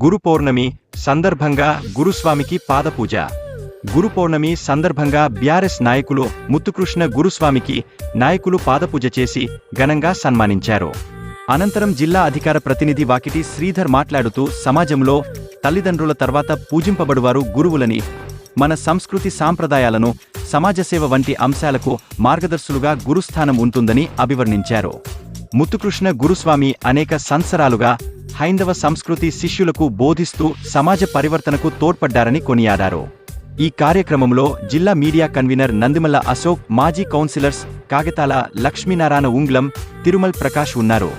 గురు పౌర్ణమి సందర్భంగా గురుస్వామికి పాదపూజ. గురు పౌర్ణమి సందర్భంగా బీఆర్ఎస్ నాయకులు ముత్తుకృష్ణ గురుస్వామికి నాయకులు పాదపూజ చేసి ఘనంగా సన్మానించారు. అనంతరం జిల్లా అధికార ప్రతినిధి వాకిటి శ్రీధర్ మాట్లాడుతూ సమాజంలో తల్లిదండ్రుల తర్వాత పూజింపబడువారు గురువులని మన సంస్కృతి సాంప్రదాయాలను సమాజసేవ వంటి అంశాలకు మార్గదర్శులుగా గురుస్థానం ఉంటుందని అభివర్ణించారు. ముత్తుకృష్ణ గురుస్వామి అనేక సంవత్సరాలుగా హైందవ సంస్కృతి శిష్యులకు బోధిస్తూ సమాజ పరివర్తనకు తోడ్పడ్డారని కొనియాడారు. ఈ కార్యక్రమంలో జిల్లా మీడియా కన్వీనర్ నందిమల్ల అశోక్ మాజీ కౌన్సిలర్స్ కాగతాల లక్ష్మీనారాయణ ఉంగ్లం తిరుమల్ ప్రకాష్ ఉన్నారు.